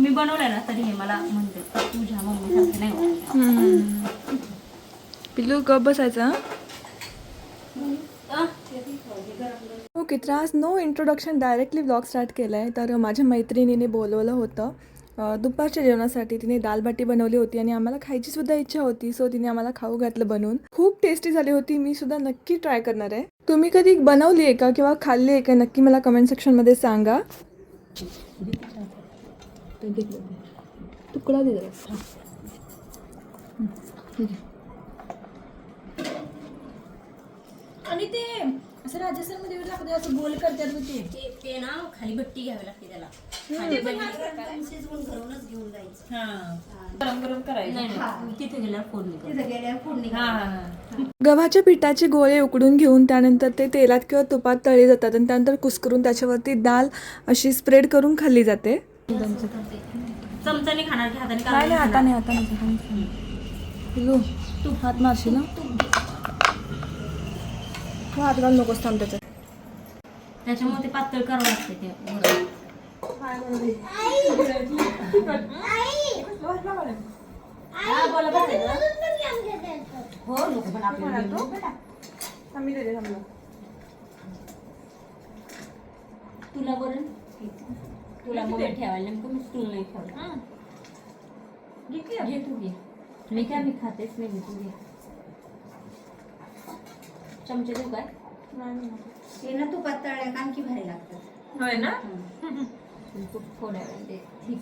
मी बनवलंय ना तरी हे मला म्हणते. "तर तुझ्या मम्मी सारखं नाही होत." पिल्लू गप बसायचा ओके तर आज no introduction directly blog start केला आहे तर माझ्या मैत्रिणीने बोलवलं होतं. अ, दुपारच्या जेवणासाठी तिने दालबाटी बनवली होती आणि आम्हाला खायची सुद्धा इच्छा होती सो तिने आम्हाला खाऊ घातलं बनवून. खूप टेस्टी झाली होती मी सुद्धा नक्की ट्राय करणार आहे. तुम्ही कधी बनवली आहे का किंवा खाल्ली आहे का नक्की मला कमेंट सेक्शनमध्ये सांगा. तुकडा दे जरा. आणि ते असं राजस्थानमध्ये असं गोल करतात बघ ते. ते ते ना खाली भट्टी घ्यावी लागते त्याला. शिजवून घरूनच घेऊन जायचं. हा. गरम गरम करायचं. नाही नाही. तिथे गेल्यावर फोडणी द्यायची. तिथं गेल्यावर फोडणी हा हा हा. गव्हाच्या पिठाचे गोळे उकडून घेऊन त्यानंतर ते तेलात किंवा तुपात तळले जातात आणि त्यानंतर कुस्करून त्याच्यावरती डाल अशी स्प्रेड करून खाल्ली जाते. खाणार की हाताने नाही? हाताने तू हात मारशील ना? तू हात घाल नकोस थांब त्याच्यात. त्याच्यामुळे ते पातळ करावं लागते ते. हा, तुला बरं तुला मग ठेवायला नेमकं मी स्टूल नाही ठेवलं घे तू घे. मी काय मी खातेच नाही मी तू घे. चमचे देऊ काय? ते ना तुपात तळल्या का आणखी भारी लागतात होय ना? तूप थोड्या वेळ ते ठीक.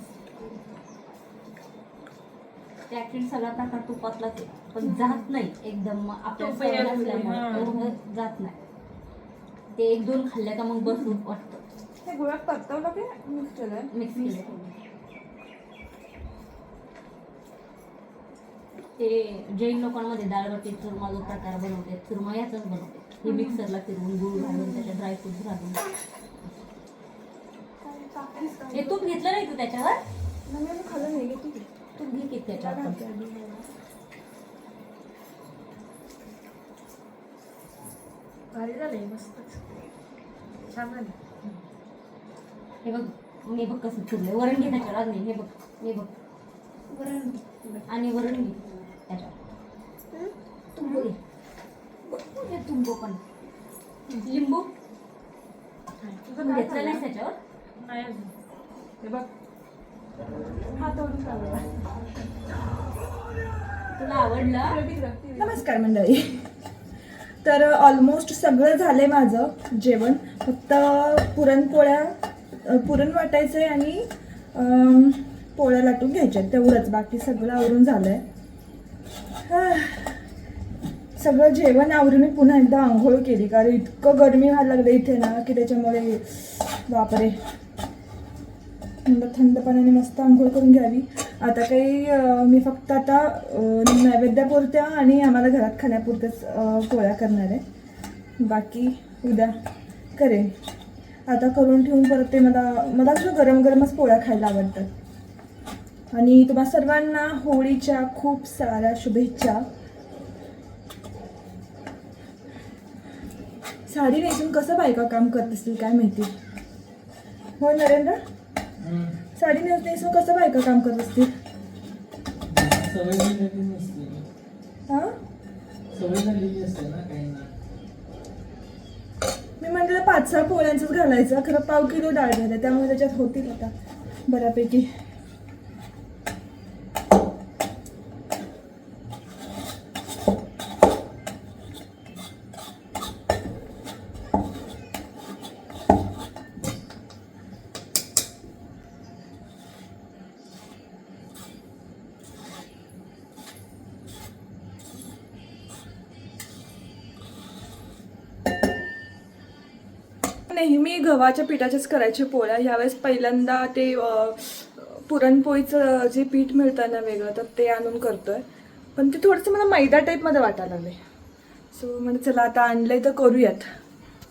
ते ऍक्च्युली सगळा प्रकार तुपातलाच आहे. पण जात नाही एकदम. आपल्या तूप सवय वेगळं नसल्यामुळे हा. एवढं जात नाही. ते एक दोन खाल्ल्या का मग बसून वाटतं. केलंय. मिक्स केलं ते जैन लोकांमध्ये डाळबट्टी चुरमा जो प्रकार बनवते चुरमा याचाच बनवते. हे मिक्सरला फिरवून गुळ घालून त्याच्यात ड्रायफ्रूट घालून. हे तूप घेतलं नाही तू त्याच्यावर? खाल्लं नाही. तूप. घे की त्याच्यावर. भारी झालंय मस्त छान झालं हे बघ मी बघ कसं फिरलंय. वरण घे त्याच्यावर आज नाही हे बघ हे बघ. वरण आणि वरण घे त्याच्यावर. तुंबू घे बघ, हे तुंबू पण. लिंबू? घेतलं नाही त्याच्यावर? अजून. हे बघ. तुला आवडलं? नमस्कार मंडळी. तर ऑलमोस्ट सगळं झालंय माझं जेवण. फक्त पुरणपोळ्या पुरण वाटायचं आहे आणि पोळ्या लाटून घ्यायच्या आहेत. तेवढंच. बाकी सगळं आवरून झालं आहे सगळं जेवण आवरून मी पुन्हा एकदा आंघोळ केली. कारण इतकं गरमी व्हायला लागलं इथे ना की त्याच्यामुळे बापरे. थंड थंड पाण्याने मस्त आंघोळ करून घ्यावी. आता काही मी फक्त आता नैवेद्यापुरत्या आणि आम्हाला घरात खाण्यापुरत्याच पोळ्या करणार आहे. बाकी उद्या करेन. आता करून ठेवून परत ते मला मला असं गरम गरमच पोळ्या खायला आवडतात. आणि तुम्हा सर्वांना होळीच्या खूप साऱ्या शुभेच्छा. साडी नेसून कसं बायका काम करत असतील काय माहिती? हो नरेंद्र? साडी नेस नेसून कसं बायका काम करत असतील? हा सवय झालेली असते ना काही ना मी म्हटलं पाच सहा पोळ्यांचंच घालायचं खरं पाव किलो डाळ झालं त्यामुळे त्याच्यात होतील आता बऱ्यापैकी. नेहमी गव्हाच्या पिठाच्याच करायचे पोळ्या. ह्यावेळेस पहिल्यांदा ते पुरणपोळीचं जे पीठ मिळतं ना वेगळं तर ते आणून करतोय. पण ते थोडंसं मला मैदा टाईपमध्ये वाटायला लागले सो म्हणजे चला आता आणलंय तर करूयात.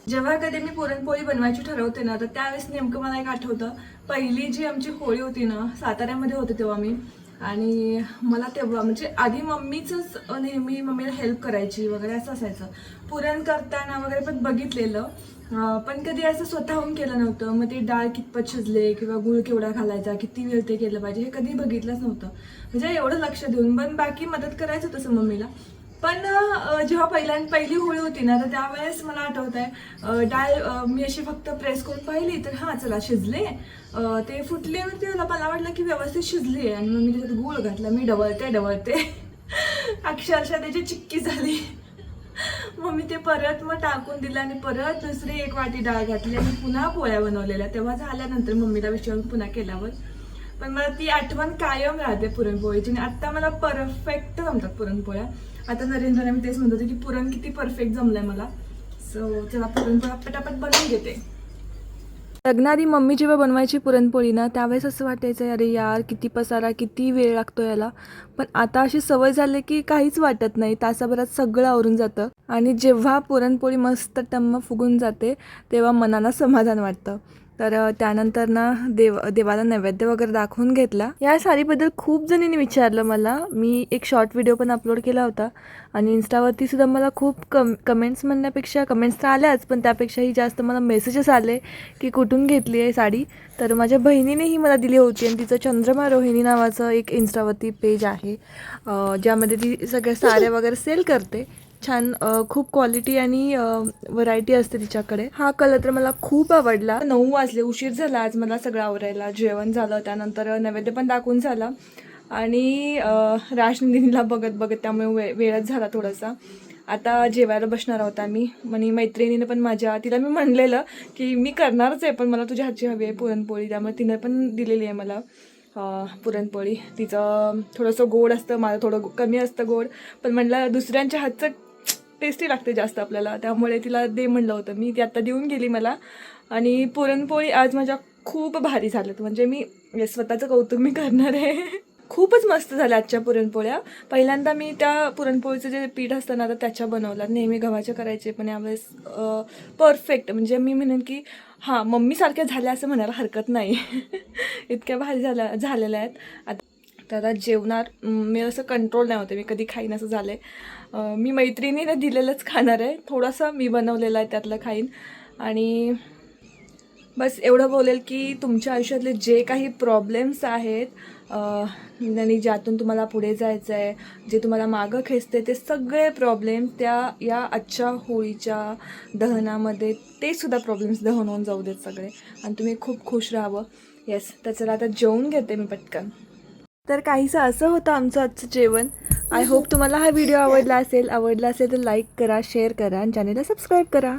जेव्हा कधी मी पुरणपोळी बनवायची ठरवते ना तर त्यावेळेस नेमकं मला एक आठवतं. पहिली जी आमची होळी होती ना साताऱ्यामध्ये होते तेव्हा मी. आणि मला तेव्हा म्हणजे आधी मम्मीचंच नेहमी मम्मीला हेल्प करायची वगैरे असं असायचं. पुरण करताना वगैरे पण बघितलेलं. पण कधी असं स्वतःहून केलं नव्हतं. मग ते डाळ कितपत शिजले किंवा गुळ केवढा घालायचा किती वेळ ते केलं पाहिजे हे कधी बघितलंच नव्हतं. म्हणजे एवढं लक्ष देऊन पण बाकी मदत करायचं तसं मम्मीला. पण जेव्हा पहिल्या पहिली होळी होती ना तर त्यावेळेस मला आठवत आहे डाळ मी अशी फक्त प्रेस करून पाहिली तर हां चला शिजले. ते फुटले मला मला वाटलं की व्यवस्थित शिजली आहे आणि मग मी त्याच्यात गुळ घातला. मी डवळते डवळते अक्षरशः त्याची चिक्की झाली. मग मी ते परत मग टाकून दिलं आणि परत दुसरी एक वाटी डाळ घातली आणि पुन्हा पोळ्या बनवलेल्या. तेव्हा झाल्यानंतर मम्मीला विचारून पुन्हा केल्यावर. पण मला ती आठवण कायम राहते पुरणपोळीची आणि आत्ता मला परफेक्ट जमतात पुरणपोळ्या. आता नरेंद्रने मी तेच म्हणत होते की पुरण किती परफेक्ट जमलंय मला. सो चला पुरणपोळ्या पटापट बनवून घेते. लग्नाआधी मम्मी जेव्हा बनवायची पुरणपोळी ना त्यावेळेस असं वाटायचं अरे यार किती पसारा किती वेळ लागतो याला. पण आता अशी सवय झाली की काहीच वाटत नाही तासाभरात सगळं आवरून जातं. आणि जेव्हा पुरणपोळी मस्त टम्म फुगून जाते तेव्हा मनाला समाधान वाटतं. तर त्यानंतर ना देव देवाला नैवेद्य वगैरे दाखवून घेतला. या साडीबद्दल खूप जणींनी विचारलं मला. मी एक शॉर्ट व्हिडिओ पण अपलोड केला होता आणि इन्स्टावरती सुद्धा मला खूप कम कमेंट्स म्हणण्यापेक्षा कमेंट्स तर आल्याच पण त्यापेक्षाही जास्त मला मेसेजेस आले की कुठून घेतली आहे साडी. तर माझ्या बहिणीनेही मला दिली होती आणि तिचं चंद्रमा रोहिणी नावाचं एक इन्स्टावरती पेज आहे ज्यामध्ये ती सगळ्या साड्या वगैरे सेल करते. छान खूप क्वालिटी आणि व्हरायटी असते तिच्याकडे. हा कलर तर मला खूप आवडला. नऊ वाजले उशीर झाला आज मला सगळं आवरायला. जेवण झालं त्यानंतर नैवेद्य पण दाखवून झाला. आणि राजनिधीला बघत बघत त्यामुळे वे वेळच झाला थोडासा. आता जेवायला बसणार आहोत आम्ही. आणि मैत्रिणीनं पण माझ्या तिला मी म्हणलेलं की मी करणारच आहे पण मला तुझ्या हातची हवी आहे पुरणपोळी. त्यामुळे तिनं पण दिलेली आहे मला पुरणपोळी. तिचं थोडंसं गोड असतं माझं थोडं कमी असतं गोड. पण म्हणलं दुसऱ्यांच्या हातचं टेस्टी लागते जास्त आपल्याला. त्यामुळे तिला दे म्हणलं होतं मी. ती आत्ता देऊन गेली मला. आणि पुरणपोळी आज माझ्या खूप भारी झाल्यात. म्हणजे मी म्हणजे स्वतःचं कौतुक मी करणार आहे. खूपच मस्त झाल्या आजच्या पुरणपोळ्या. पहिल्यांदा मी त्या पुरणपोळीचं जे पीठ असतं ना तर त्याच्या बनवल्या नेहमी गव्हाच्या करायचे पण यावेळेस परफेक्ट म्हणजे मी म्हणेन की हां मम्मीसारख्या झाल्या असं म्हणायला हरकत नाही. इतक्या भारी झाल्या झालेल्या आहेत. आता तर आता जेवणार मी असं कंट्रोल नाही होते मी कधी खाईन असं झालं आहे मी मैत्रिणीने दिलेलंच खाणार आहे. थोडंसं मी बनवलेलं आहे त्यातलं खाईन. आणि बस एवढं बोलेल की तुमच्या आयुष्यातले जे काही प्रॉब्लेम्स आहेत आणि ज्यातून तुम्हाला पुढे जायचं आहे जे तुम्हाला मागं खेचते ते सगळे प्रॉब्लेम त्या या आजच्या होळीच्या दहनामध्ये ते सुद्धा प्रॉब्लेम्स दहन होऊन जाऊ देत सगळे. आणि तुम्ही खूप खुश राहावं. येस तर चला आता जेवून घेते मी पटकन. तर काहीसं असं होतं आमचं आजचं जेवण. आय होप तुम्हाला हा व्हिडिओ आवडला असेल. आवडला असेल तर लाईक करा शेअर करा आणि चॅनेलला सबस्क्राईब करा.